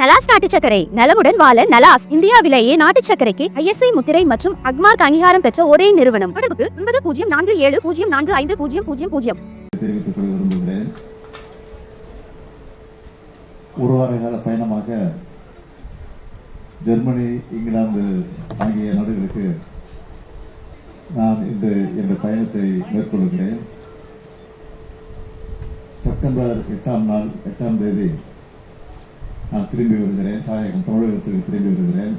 நலாஸ் நாட்டு சக்கரை நலமுடன் வாழ நலாஸ் இந்தியாவிலேயே நாட்டு சக்கரைக்கு ஐஎஸ்ஐ முத்திரை மற்றும் அக்மார்க் அங்கீகாரம் பெற்ற ஒரே நிறுவனம். தொடர்புக்கு ஒன்பது பூஜ்ஜியம் நான்கு ஏழு பூஜ்ஜியம் நான்கு ஐந்து பூஜ்ஜியம் பூஜ்ஜியம் பூஜ்ஜியம். ஒரு வார கால பயணமாக ஜெர்மனி இங்கிலாந்து ஆகிய நாடுகளுக்கு நான் இன்று இந்த பயணத்தை மேற்கொள்கிறேன். செப்டம்பர் எட்டாம் நாள் எட்டாம் தேதி நான் திரும்பி வருகிறேன் தாயகம் தமிழகத்துக்கு திரும்பி வருகிறேன்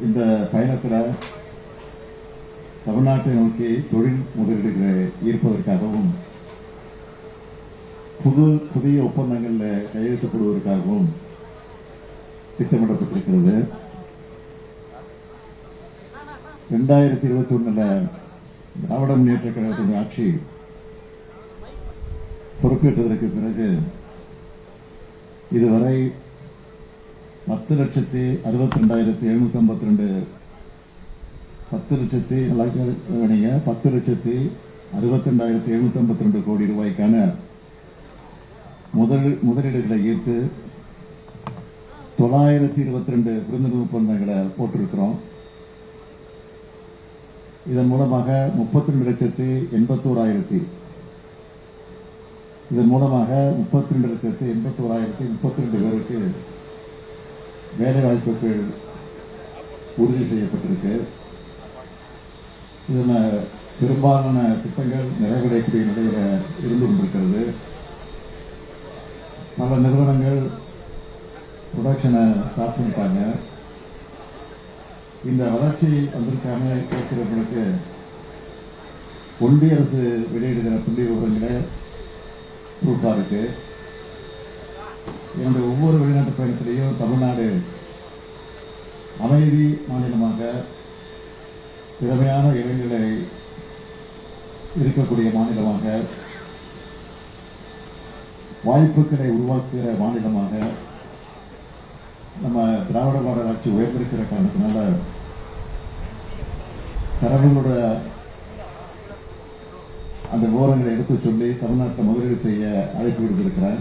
இந்த பயணத்தில் தமிழ்நாட்டை நோக்கி தொழில் முதலீடுகளை ஈர்ப்பதற்காகவும் புது புதிய ஒப்பந்தங்களில் கையெழுத்தப்படுவதற்காகவும் திட்டமிடப்பட்டிருக்கிறது ரெண்டாயிரத்தி இருபத்தி ஒண்ணுல திராவிட முன்னேற்ற கழகத்தின் ஆட்சி பொறுப்பேற்றதற்கு பிறகு இதுவரை பத்து லட்சத்தி அறுபத்தி ரெண்டாயிரத்தி எழுநூத்தி ஐம்பத்தி ரெண்டு பத்து லட்சத்தி நல்லா கவனிங்க பத்து லட்சத்தி அறுபத்தி ரெண்டாயிரத்தி எழுநூத்தி ஐம்பத்தி ரெண்டு கோடி ரூபாய்க்கான முதல் முதலீடுகளை ஈர்த்து தொள்ளாயிரத்தி இருபத்தி ரெண்டு புரிந்துணர்வு ஒப்பந்தங்களை போட்டிருக்கிறோம். இதன் மூலமாக முப்பத்தி ரெண்டு லட்சத்தி எண்பத்தோராயிரத்தி இதன் மூலமாக முப்பத்தி ரெண்டு லட்சத்து எண்பத்தி ஓராயிரத்தி முப்பத்தி ரெண்டு பேருக்கு வேலை வாய்ப்புகள் உறுதி செய்யப்பட்டிருக்கு. இதில் பெரும்பாலான திட்டங்கள் நிறைவடையக்கூடிய நிலையில் இருந்து கொண்டிருக்கிறது. பல நிறுவனங்கள் ப்ரொடக்ஷனை ஸ்டார்ட் பண்ணிட்டாங்க. இந்த வளர்ச்சி வந்திருக்காம கேட்கிறவங்களுக்கு ஒன்றிய அரசு வெளியிடுகிற புள்ளி விவரங்களை ப்ரூஃபாக இருக்கு என்னுடைய ஒவ்வொரு வெளிநாட்டு பயணத்திலையும் தமிழ்நாடு அமைதி மாநிலமாக திறமையான இளைஞர்களை இருக்கக்கூடிய மாநிலமாக வாய்ப்புகளை உருவாக்குகிற மாநிலமாக நம்ம திராவிட மாடல் ஆட்சி உயர்ந்திருக்கிற காரணத்தினால தரவுகளோட அந்த விவரங்களை எடுத்து சொல்லி தமிழ்நாட்டில் முதலீடு செய்ய அழைப்பு விடுத்திருக்கிறேன்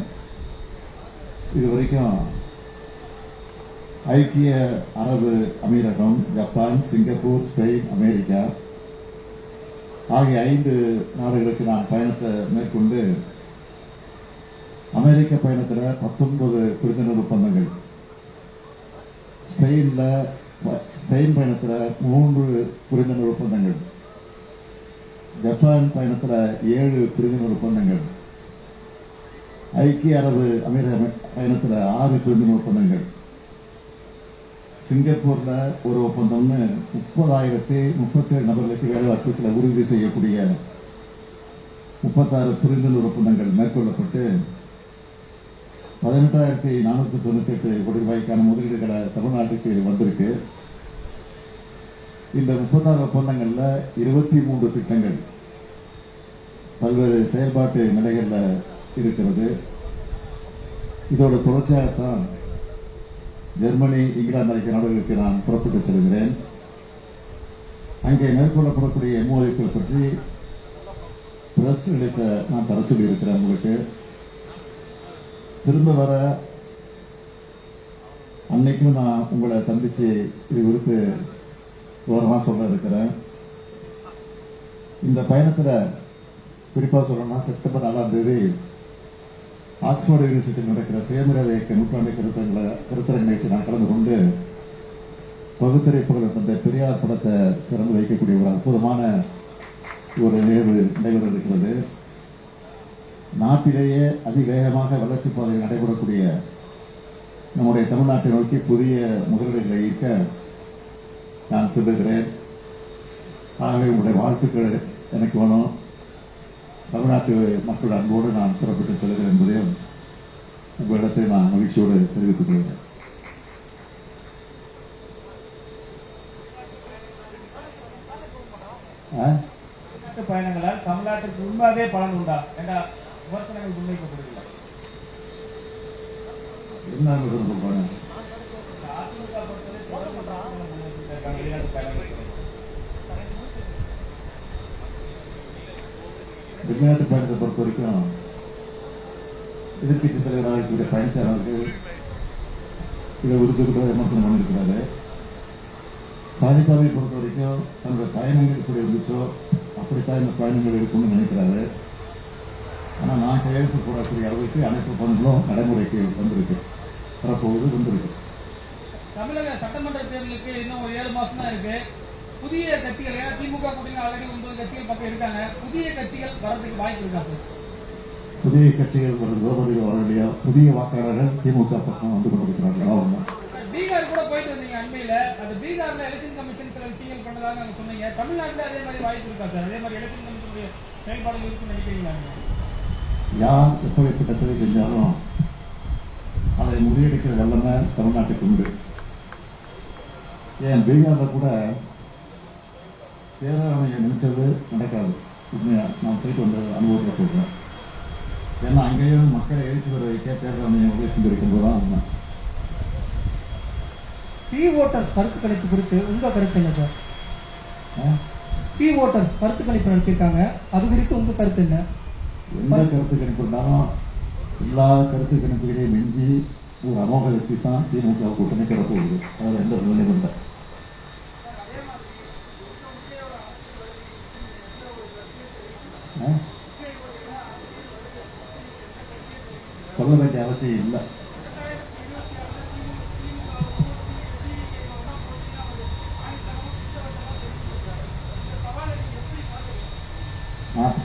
இது வரைக்கும் ஐக்கிய அரபு அமீரகம் ஜப்பான் சிங்கப்பூர் ஸ்பெயின் அமெரிக்கா ஆகிய ஐந்து நாடுகளுக்கு நான் பயணத்தை மேற்கொண்டு அமெரிக்க பயணத்தில் பத்தொன்பது புரிந்துணர்வு ஒப்பந்தங்கள். ஸ்பெயினில் ஸ்பெயின் பயணத்தில் மூன்று புரிந்துணர்வு ஒப்பந்தங்கள். ஜப்பான் பயணத்தில் ஏழு புரிந்துணர்வு ஒப்பந்தங்கள். ஐக்கிய அரபு அமீரக பயணத்தில் ஆறு புரிந்துணர்வு ஒப்பந்தங்கள். சிங்கப்பூர்ல ஒரு ஒப்பந்தம்னு முப்பதாயிரத்தி முப்பத்தேழு நபர்களுக்கு வேலை வாய்ப்புகளை உறுதி செய்யக்கூடிய முப்பத்தாறு புரிந்துணர்வு ஒப்பந்தங்கள் மேற்கொள்ளப்பட்டு பதினெட்டாயிரத்தி நானூத்தி தொண்ணூத்தி எட்டு கோடி ரூபாய்க்கான முதலீடுகளை தமிழ்நாட்டுக்கு வந்திருக்கு. இந்த முப்பத்தாறு ஒப்பந்தங்களில் இருபத்தி மூன்று திட்டங்கள் பல்வேறு செயல்பாட்டு நிலைகள்ல இருக்கிறது. இதோட தொடர்ச்சியாகத்தான் ஜெர்மனி இங்கிலாந்து ஆகிய நாடுகளுக்கு நான் புறப்பட்டு செல்கிறேன். அங்கே மேற்கொள்ளப்படக்கூடிய எம்ஓஐக்கள் பற்றி பிரஸ் ரிலீஸை நான் தர சொல்லியிருக்கிறேன் உங்களுக்கு. திரும்ப வர அன்னைக்கும் நான் உங்களை சந்திச்சு இது குறித்து ஒரு சொல்ல இருக்கிறேன் இந்த பயணத்துல குறிப்பா சொல்லணும்னா செப்டம்பர் நாலாம் தேதி ஆக்ஸ்போர்ட் யூனிவர்சிட்டி நடக்கிற சுயமரியாதை இயக்க நூற்றாண்டு கருத்தங்களை கருத்தரங்க நிகழ்ச்சி நான் கலந்து கொண்டு பகுத்தறிப்புகள் தந்த பெரியார் படத்தை திறந்து வைக்கக்கூடிய ஒரு அற்புதமான ஒரு நிகழ்வு நடைபெற இருக்கிறது நாட்டிலேயே அதிவேகமாக வளர்ச்சி பாதையில் நடைபெறக்கூடிய நம்முடைய தமிழ்நாட்டை நோக்கி புதிய முதலீடுகளை ஈர்க்க நான் செல்லுகிறேன். ஆகவே உங்களுடைய வாழ்த்துக்கள் எனக்கு வேணும். தமிழ்நாட்டு மக்கள் அன்போடு நான் புறப்பட்டு செல்கிறேன் என்பதையும் உங்களிடத்தை நான் மகிழ்ச்சியோடு தெரிவித்துக் கொள்கிறேன். பயணங்களால் தமிழ்நாட்டுக்கு உண்மையாவே பலன் உண்டா? என்ற விமர்சனங்கள் முன்வைக்கப்படுகிறது என்ன விமர்சனம் சொல்றாங்க? இந்த அதிமுக பொறுத்தவரை தொடர்ந்து வெளிநாட்டு வெளிநாட்டு பயணத்தை பொறுத்த வரைக்கும் எதிர்கட்சி தலைவராக இருக்கிற பழனிசாமி அவர்கள் இதை ஒதுக்கக்கூடாத விமர்சனம் பண்ணியிருக்கிறாரு. பழனிசாமியை பொறுத்த வரைக்கும் தன்னுடைய பயணங்கள் எப்படி இருந்துச்சோ அப்படித்தான் இந்த பயணங்கள் இருக்கும்னு நினைக்கிறாரு. ஆனால் நான் கையெழுத்து போடக்கூடிய அளவுக்கு அனைத்து பணிகளும் நடைமுறைக்கு வந்திருக்கு. வரப்போகுது வந்திருக்கு. தமிழக சட்டமன்ற தேர்தலுக்கு இன்னும் ஒரு ஏழு மாசம் தான் இருக்கு. புதிய கட்சிகள் ஏன்னா திமுக கூட்டணி ஆல்ரெடி ஒன்பது கட்சிகள் பக்கம் இருக்காங்க. புதிய கட்சிகள் வரதுக்கு வாய்ப்பு இருக்கா சார்? புதிய கட்சிகள் ஒரு திரௌபதியில் வரலையா புதிய வாக்காளர்கள் திமுக பக்கம் வந்து கொண்டிருக்கிறார்கள். அவ்வளவுதான் பீகார் கூட போயிட்டு வந்தீங்க அண்மையில. அந்த பீகார்ல எலெக்ஷன் கமிஷன் சில விஷயங்கள் பண்ணதாக சொன்னீங்க. தமிழ்நாட்டுல அதே மாதிரி வாய்ப்பு இருக்கா சார்? அதே மாதிரி எலெக்ஷன் கமிஷனுடைய செயல்பாடுகள் இருக்குன்னு நினைக்கிறீங்களா? யார் எப்படிப்பட்ட செஞ்சாலும் அதை முறியடிக்கிற வல்லமை தமிழ்நாட்டுக்கு உண்டு. ஏன் பீகார்ல கூட தேர்தல் ஆணையம் நினைச்சது நடக்காது. உண்மையா நான் போயிட்டு வந்த அனுபவத்தில் சொல்றேன். ஏன்னா அங்கேயும் மக்களை எழுச்சி வர வைக்க தேர்தல் ஆணையம் உதவி செஞ்சிருக்கும் போது தான் உண்மை. சி ஓட்டர்ஸ் கருத்து கணிப்பு குறித்து உங்க கருத்து என்ன சார்? சி ஓட்டர்ஸ் கருத்து கணிப்பு நடத்தியிருக்காங்க. அது குறித்து உங்க கருத்து என்ன? எந்த கருத்து கணிப்பு இருந்தாலும் எல்லா கருத்து கணிப்புகளையும் மிஞ்சி ஒரு அமோக வெற்றி தான் திமுக கூட்டணி கிடப்போகுது அதில் எந்த சந்தேகமும் இல்லை. சொல்ல வேண்டிய அவசியம் இல்லை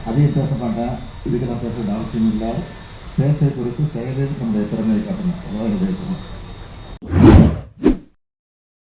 அதையும் பேச மாட்டேன் இதுக்கு நான் பேச வேண்டிய அவசியம் இல்லை பேச்சை குறித்து செயலில் நம்முடைய திறமையை காட்டணும் அதான் என்னுடைய